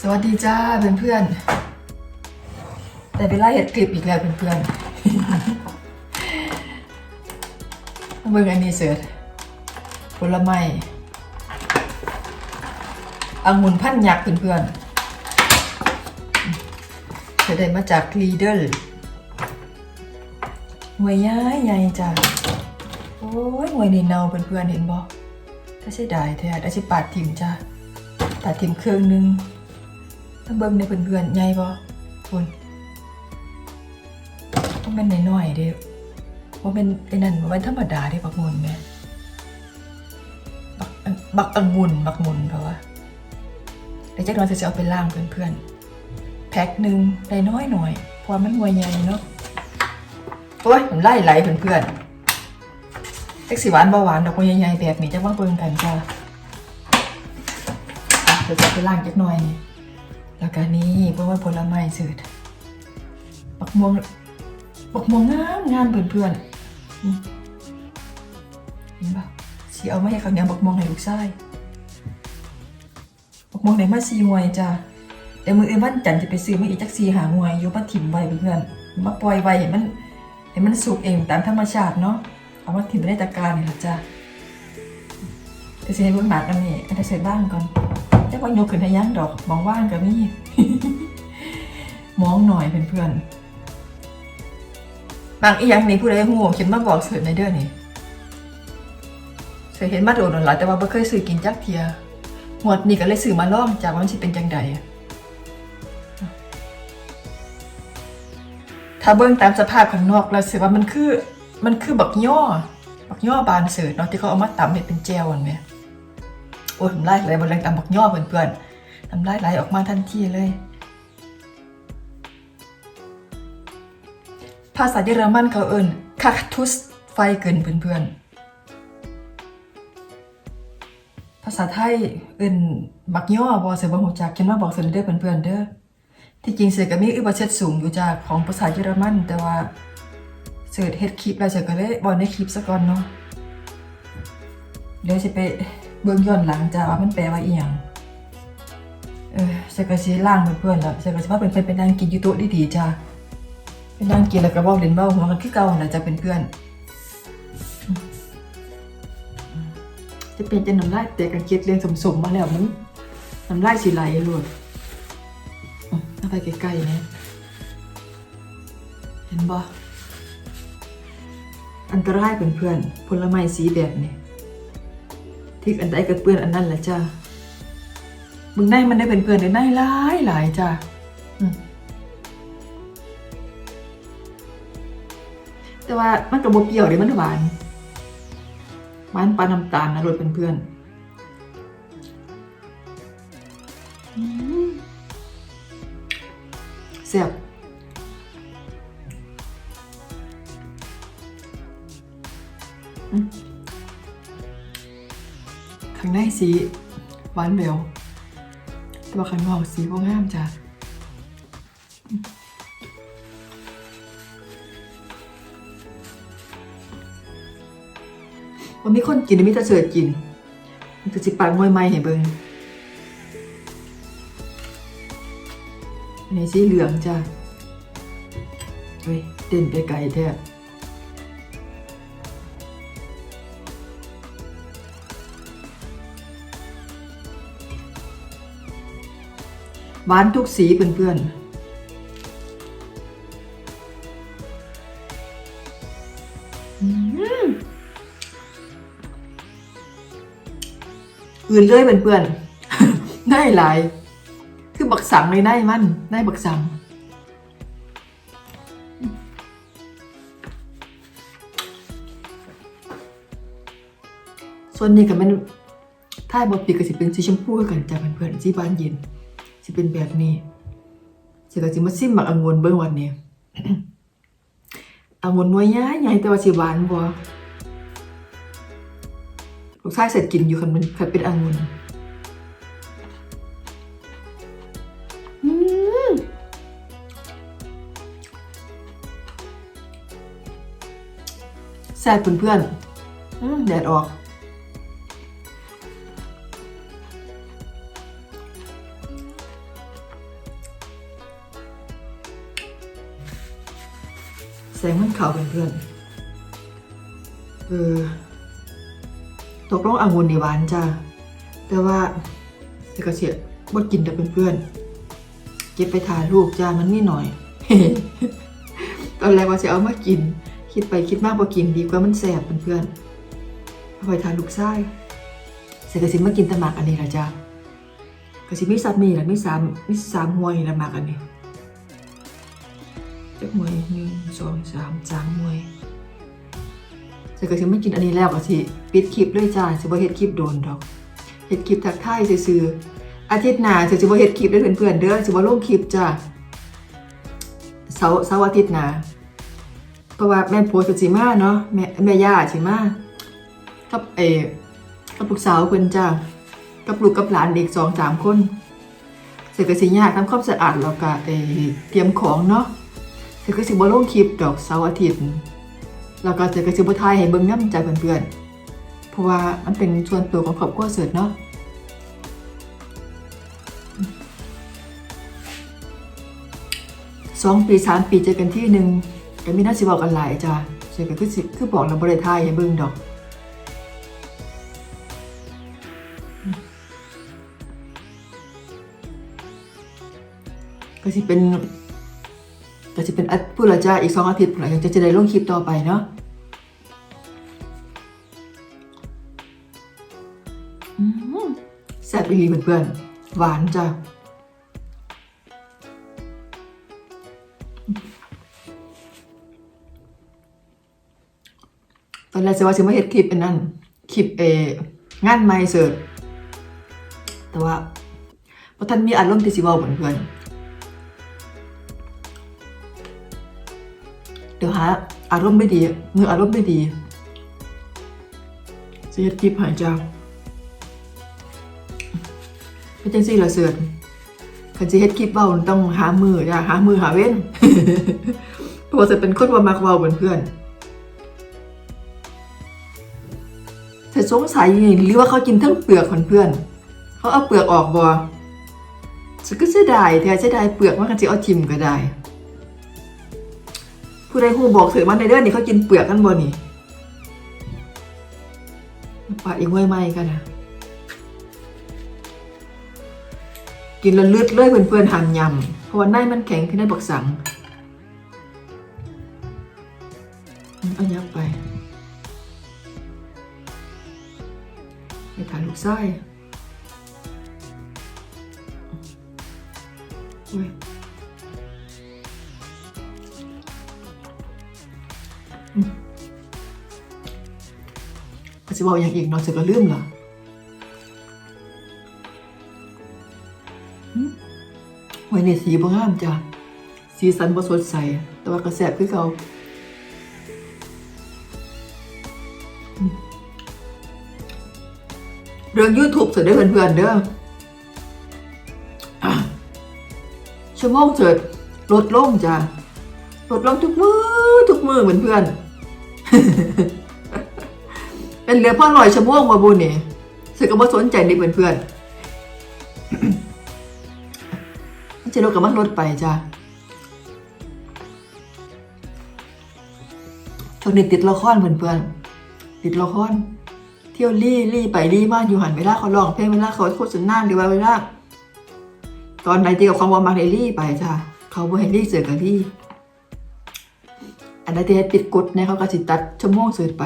สวัสดีจ้าเพื่อนๆแต่เวลาเห็ดคลิปอีกแล้วเพื่อนๆเบิ่งอันนี้เสิร์ชผลไม้องุ่นพันยักษ์เพื่อนๆจะได้มาจากลีเดอร์หวยย้ายใหญ่จ้าโอ้ยหวยนี่เนาเพื่อนๆเห็นบ่ถ้าใช่ได้แท้ได้สิปาดทิมจ้าปาดทิมเครื่องหนึง ถ้าเบิ่งในเพื่อนๆใหญ่บ่คุณต้องเป็นน้อยๆเด้ว่าเป็นไอ้นั่นว่าเป็นธรรมดาเด้บักงุนแม่บักอันบักองุ่นบักงุนเพราะว่าเดี๋ยวจักหน่อจะเอาไปล่างเพื่อนๆ แพ็คหนึ่งได้น้อยหน่อยเพราะมันหน่วยใหญ่เนาะโอ้ยผมไล่ไหลเพื่อนๆเจักสิหวานเบ่หวานดอกหน่วยใหญ่ๆแบบนี้จักว่าเบิ่งกันจ้าอะเดี๋ยวจะไปล่างจักหน่อยนี่ แล้วก็นี่เพราะว่าผลไม้สืดบักม่วงบักม่วงงามงามเพื่อนๆนี่เห็นปะสีเอามาให้เขาเนี่ยบักม่วงให้ลูกชายบักม่วงไหนมาซีหวยจ้ะแต่มืออื่นวันจันจะไปซื้อมาอีกจักซีหาหวยอยกมาถิ่มไว้เพื่อนมาปล่อยไว้เห็นมันเห็นมันสุกเองตามธรรมชาติเนาะเอามาถิ่มไว้ในตะกร้ารนี่แหละจ้ะเดี๋ยวจะให้เบิ่งหมากอันนี้อันนี้ใส่บ้างก่อน แต่ว่ายกขึ้นให้ยังดอกมองว่างก็มีมองหน่อยเพื่อนๆบางอีหยังนี่ผู้ใดหูคิดมาบอกเสิร์ฟในเดือนนี้เคยเห็นมาโดนหลายแต่ว่าไม่เคยซื้อกินจักเทียหมดนี่ก็เลยซื้อมาลองจากว่ามันสิเป็นจังใดถ้าเบิ่งตามสภาพข้างนอกแล้วสิว่ามันคือ มันคือบักย่อบักย่อบานเสิร์ฟเนาะที่เขาเอามาตำให้เป็นแจวอันเนี้ย โอ้ยน้ำลายไหลบนแรงตำบักย่อเพื่อนๆน้ำลายไหลออกมาทันทีเลย ภาษาเยอรมันเขาเอิ้นคัคทุสไฟเกินเพื่อนๆ ภาษาไทยเอิ้นบักย่อบอเสือบ่ฮู้จักเขียนมาบอกเสือเด้อเพื่อนๆเด้อที่จริงเสือก็มีอุบัติเหตุสูงอยู่จากของภาษาเยอรมัน แต่ว่าเสือเฮ็ดคลิปแล้วเสือก็เลยบอกในคลิปซะก่อนเนาะเดี๋ยวจะไป เบื้องย้อนหลังจ้าว่ามันแปลว่าอีหยังเออเสกสิล่างเพื่อนๆแล้วเสกสิว่าเป็นเพื่อนเป็นนั่งกินอยู่โต๊ะดีๆจ้าเป็นนั่งกินแล้วก็เว้าเล่นเว้าหัวกันคือเก่าน่ะจะเป็นเพื่อนจะเป็นจะน้ำลายแต่กันเก็ดเรียงสมๆมาแล้วมึงน้ำลายสิไหลหลุดอืมเอาไปใกล้ๆเนี่ยเห็นบ่อันตรายเพื่อนๆผลไม้สีแบบนี้ ที่อันใดก็เปื้อนอันนั้นแหละจ้ามึงได้มันได้เป็นเพื่อนได้หลายหลายจ้าแต่ว่ามันกับบเปรี้ยวเดี๋ยวมันหวานหวานปลาน้ำตาลนะรสเป็นเพื่อนอืมแซ่บอืม ข้างในสีหวานเบลแต่ว่าข้างนอกสีพวกงามจ้ะวันมีคนกินมีแต่เสิร์ชกินมันจะสิปากมวยไม้ให้เบิ้งอันสีเหลืองจ้ะเฮ้ยเต้นไปไกลแท้ หวานทุกสีเพื่อนๆอืมอื่นเลยเพื่อนๆได้หลาย คือบักสังเลยได้มัน ได้บักสัง ส่วนนี้ก็เป็นถ้าบอปีกก็สิเป็นสีชมพูคือกันจ้ะเพื่อนๆสีบานเย็น จะเป็นแบบนี้สิก็สิมาซิมหมักองุ่นเบิ่งวันนี้องุ่นน้อยใหญ่ใหญ่แต่ว่าสิหวานบ่ลูกชายเสร็จกินอยู่คันมันคันเป็นองุ่นอืมแซ่บเพื่อนๆอืมแดดออก แสงมันขาวเพื่อนๆเออตกลงองุ่นนี่หวานจ้าแต่ว่าเสกเสียบ่กินแต่เพื่อนๆเก็บไปทานลูกจ้ามันนี่หน่อย ตอนแรกว่าจะเอามากิน คิดไปคิดมากพอกินดีกว่ามันแสบเพื่อนๆเอาไปทานลูกไส้เสกสิมากินตะหมากอันนี้ละจ้ากสิมีสัตว์มีละมีสามมีสามหวยละหมากอันนี้ จักหวยหนึ่งสองสามสามหวยเสกสิไม่กินอันนี้แล้วก็สิปิดคลิปเลยจ้าสิบ่เฮ็ดคลิปโดนดอกเฮ็ดคลิปทักทายซื่อๆอาทิตย์หน้าสิสิบ่เฮ็ดคลิปด้อเพื่อนๆเด้อสิบ่ลงคลิปจ้าเสาร์เสาร์อาทิตย์หนะเพราะว่าแม่โพสกับสิมาเนาะแม่แม่ย่าสิมากับเอกับลูกสาวเพิ่นจ้ากับลูกกับหลานเด็กสองสามคนเสร็จก็สิยากทำความสะอาดแล้วก็เออเตรียมของเนาะ เสร็จก็สิบ่ลงคลิปดอกเสาร์อาทิตย์ แล้วก็เสร็จก็สิบ่ถ่ายให้เบิ่งนำจ้าเพื่อนๆ เพราะว่ามันเป็นส่วนตัวของครอบครัวเสิร์ชเนาะสองปีสามปีเจอกันที่หนึ่งก็มีน่าสิบอกกันหลายจ้ะเจอกันคือสิคือบอกเราบริทายให้เบิ่งดอกก็สิเป็น ก็สิเป็นอาพูดละจ้าอีกสองอาทิตย์หลังจากจะได้ลงคลิปต่อไปเนาะอืมแซ่บอีหลีเพื่อนๆหวานจ้ะตอนแรกจะว่าจะมาเฮ็ดคลิปอันนั้นคลิปเอองานไม่เสิร์ฟแต่ว่าพอท่านมีอารมณ์ที่สิเว้าเหมือนเพื่อนเหาอารมณ์ไม่ดีมืออารมณ์ไม่ดีเฮ็ดคลิปใหายจ้าเป็นจังซี่ละเสิร์ฟคันสิเฮ็ดคลิปเว้าต้องหามือจ้าหามือหาเว้นเพราะว่าจะเป็นคนว่ามักเว้าเหมือนเพื่อนแต่สงสัยนี่หรือว่าเขากินทั้งเปลือกของเพื่อน เขาเอาเปลือกออกบ่สก็เสียดายแท้เสียดายเปลือกมันก็สิเอาทิมก็ได้ ผู้ใดฮู้บอกเสือมันในเด้อนี่เขากินเปลือกกันบ่นี่ปะอีกไว้ไหมกันนะกินแล้วเลือดเลยเพื่อนๆหันยำเพราะว่าในมันแข็งขึ้นได้บักสังเอายับไปไปถ่ายลูกไส้ อาอย่างอีกเนอกจากก็ลืมเหรออืมไว้ในสีบ่งามจ้ะ สีสันบ่สดใส แต่ว่ากระแสบคือเขาเรื่อง YouTube เสร็จได้อเพื่อนๆเด้อชั่วโมงเสร็จลดลงจ้ะลดลงทุกมือทุกมือเหมือนเพื่อน เป็นเหลือพ่อนลอยชั่วโมงมาบุญนี่สึกก็บ่สนใจเด็กเพื่อนๆมันจะลดกับมันลดไปจ้ะช่วงนี้ติดละครเพื่อนๆติดละครเที่ยวรี่รี่ไปรี่มาอยู่หันเวลาเขาร้องเพลงเวลาเขาโฆษณาหรือว่าเวลาตอนไหนที่กับความว่ามาในรี่ไปจ้ะเขาบ่ให้รี่เจอกับรี่อันนั้นที่ให้ปิดกฎเนี่ยเขาก็สิตัดชั่วโมงเสิร์ไป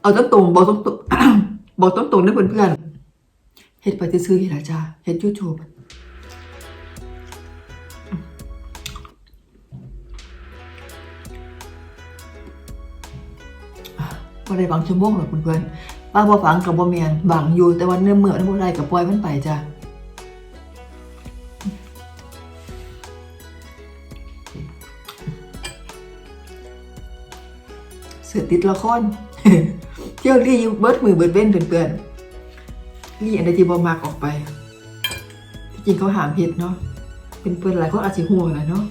เอาตรงตรงๆบอกตรงๆบอกตรงตรงๆนะเพื่อนๆเฮ็ดไปซื้อๆนี่แหละจ้ะเฮ็ดยูทูบบ่ได้บางชั่วโมงหรอกเพื่อนๆป้าบ่ฟังกับบ่แม่นบางอยู่แต่ว่าเนื้อเมื่อบ่ได้ก็ปล่อยมันไปจ้ะเสือติดละคร เที่ยวรีอยู่เบิดมือเบิดเว้นเพื่อนๆรีอันใดที่บ่มักออกไป ที่จริงเขาหามเฮ็ดเนาะเป็นเพื่อนหลายคนอาจสิห่วงแหละเนาะ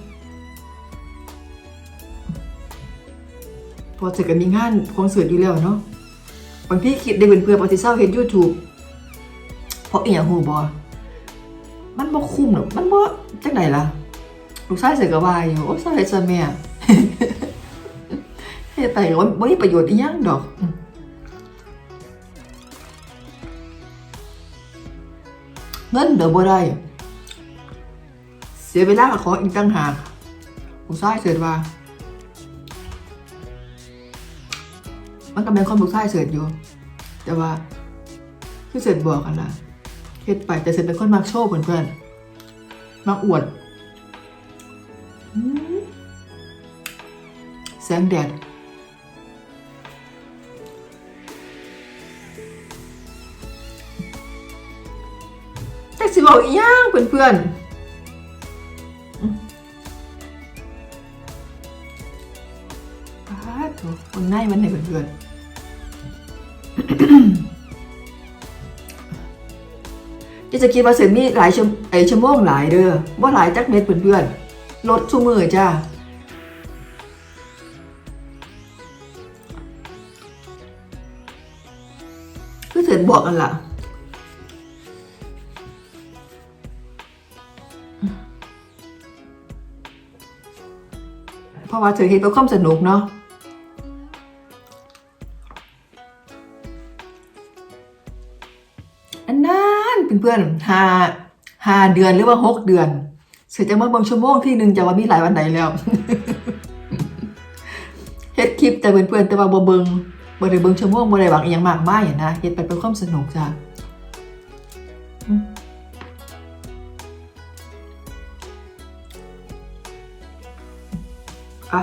พอเสร็จก็มีงานคอนเสิร์ตอยู่แล้วเนาะบางที่คิดได้เป็นเพื่อนปฏิเสธเห็น YouTube เพราะอีหยังหูบอมันบ่คุ้มหรอกมันบ่จังไดล่ะลูกชายเสือกระบายอยู่โอ้ยสายจะแม่เฮ็ดไปก็บ่บ่มีประโยชน์อีหยังดอก เงินเดี๋ยวบ่ได้ เสียเวลากับขออีกตั้งหากผู้ชายเสิร์ชว่า มันก็เป็นคนผู้ชายเสิร์ชอยู่ แต่ว่าคือเสิร์ชบอกกันละเฮ็ดไปแต่เสิร์ชเป็นคนมักโชว์เพื่อนๆมักอวดแสงแดด บอกอีย่างเพื่อนๆอ้าโถคนในมันให้เพื่อนๆที่จะคิดว่าเสร็จมีหลายชั่วไอชั่วโมงหลายเด้อว่าหลายจักเม็ดเพื่อนๆลดชั่วมือจ้าคือเสร็จบอกกันล่ะ ราะว่าเธอเห็นเป็นความสนุกเนาะอันนั้นเพื่อนๆหาหาเดือนหรือว่าหกเดือนเสือจะมาเบิ่งชั่วโมงที่หนึ่งจะว่ามีหลายวันไหนแล้วเฮ็ดคลิปแต่เพื่อนๆแต่ว่าบ่เบิ่งบ่ได้เบิ่งชั่วโมงบ่ได้หวังอีหยังมากมายอะนะเฮ็ดไปเพื่อความสนุกจ้ะ อะ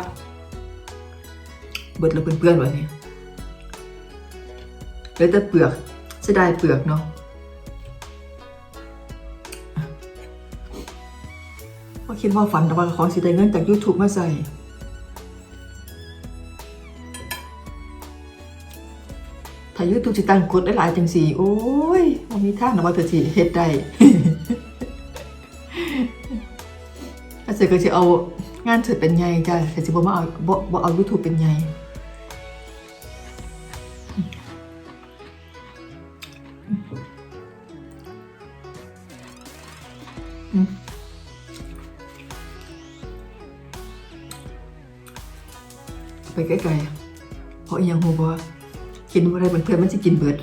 เบิดแล้วเพื่อนๆวันนี้เหลยแต่เปลือกเสียดายเปลือกเนาะว่าคิดว่าฝันแต่ว่าของสิได้เงินจาก YouTube มาใส่ถ้า YouTube สิตั้งกดได้หลายจังสีโอ้ยมันมีทางนะว่าเธอสิเฮ็ดได้ถ้าเสร็จก็สิเอา งานเสร็จเป็นไงจ้ะแต่สิบ่มาเอาบ่บ่เอา YouTube เป็นไงไปไกลๆเพราะอีหยังหูบ่กินบ่ได้เพื่อนมันสิกินเบิด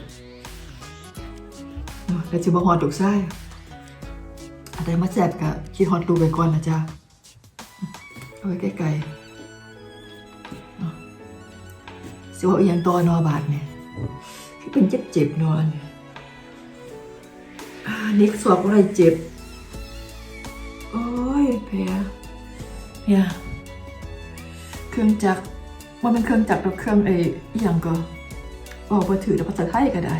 เนาะแล้วสิบ่ฮอดดอกซ้ายอันใดมาแซ่บก็คิดฮอดดูไปก่อนนะจ๊ะ เอาไปไกลๆสิว่าอีหยังต่อนอบาดเนี่ยคือเป็นเจ็บๆนอนอ่านิกสวบอะไรเจ็บ โอ้ยแผลเนี่ยเครื่องจักรว่าเป็นเครื่องจักรหรือเครื่องไอ้อย่างก็บอกว่าถือแต่ภาษาไทยก็ได้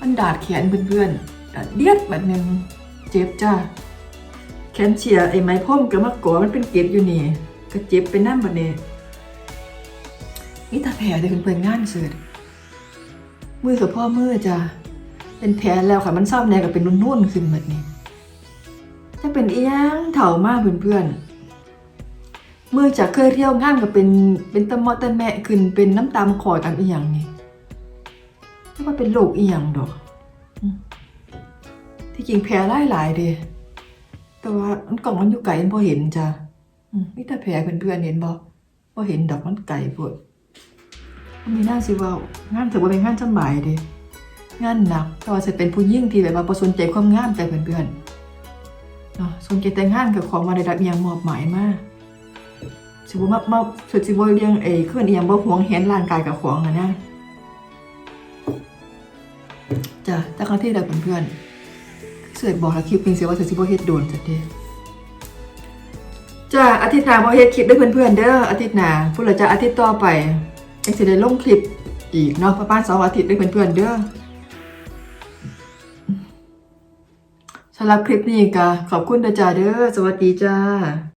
มันดาดแขนเพื่อนๆดาดเดียดแบบนึงเจ็บจ้า แขนเฉียไอ้ไม้พ่มกับมะกอมันเป็นเกล็ดอยู่นี่ก็เจ็บเป็นน้ำบัดนี้นี่ตาแผลเลยเพื่อนงานเสือมือกับพ่อมือจ้าเป็นแผลแล้วค่ะมันซ่อมแนกับเป็นนุ่นๆขึ้นแบบนี้จะเป็นอีหยังเถามากเพื่อนๆมือจากเคยเที่ยวงานก็เป็นเป็นตะมอตะแม่ขึ้นเป็นน้ำตามคอตามอีหยังนี่ไม่ว่าเป็นโรคอีหยังดอก ที่จริงแผลหลายหลายๆเด้ แต่ว่ามันกล่องมันอยู่ไกลมันพอเห็นจ้ะมมีแต่แผลเพื่อนๆเห็นบ่พอเห็นดอกมันไกลปวดมันมีหน้าสิว่างานถือว่าเป็นงานสำบายเด้งานหนักแต่ว่าจะเป็นผู้ยิ่งที่แบบว่าประสนใจความงามแต่เพื่อนๆเนาะสนใจแต่งานกับของมาได้รับอหยังมอบหมายมากสิบ่มามาสุดสิบ่เลี้ยงเอ้ขึ้นเอียงบ่ห่วงเห็นร่างกายกับของอะนะจ้ะแต่ครั้งที่ได้เพื่อนๆ เสือบอกแล้วคลิปนี้สิว่าเสิร์ชสิบ่เฮ็ดโดนจัดเด้จ้ะอาทิตย์หน้าบ่เฮ็ดคลิปด้วยเพื่อนๆเด้ออาทิตย์หน้าพุ่นละจ้าอาทิตย์ต่อไปเอ็กซ์ได้ลงคลิปอีกเนาะประมาณ2อาทิตย์ด้วยเพื่อนๆเด้อสำหรับคลิปนี้ก็ขอบคุณนะจ้าเด้อสวัสดีจ้า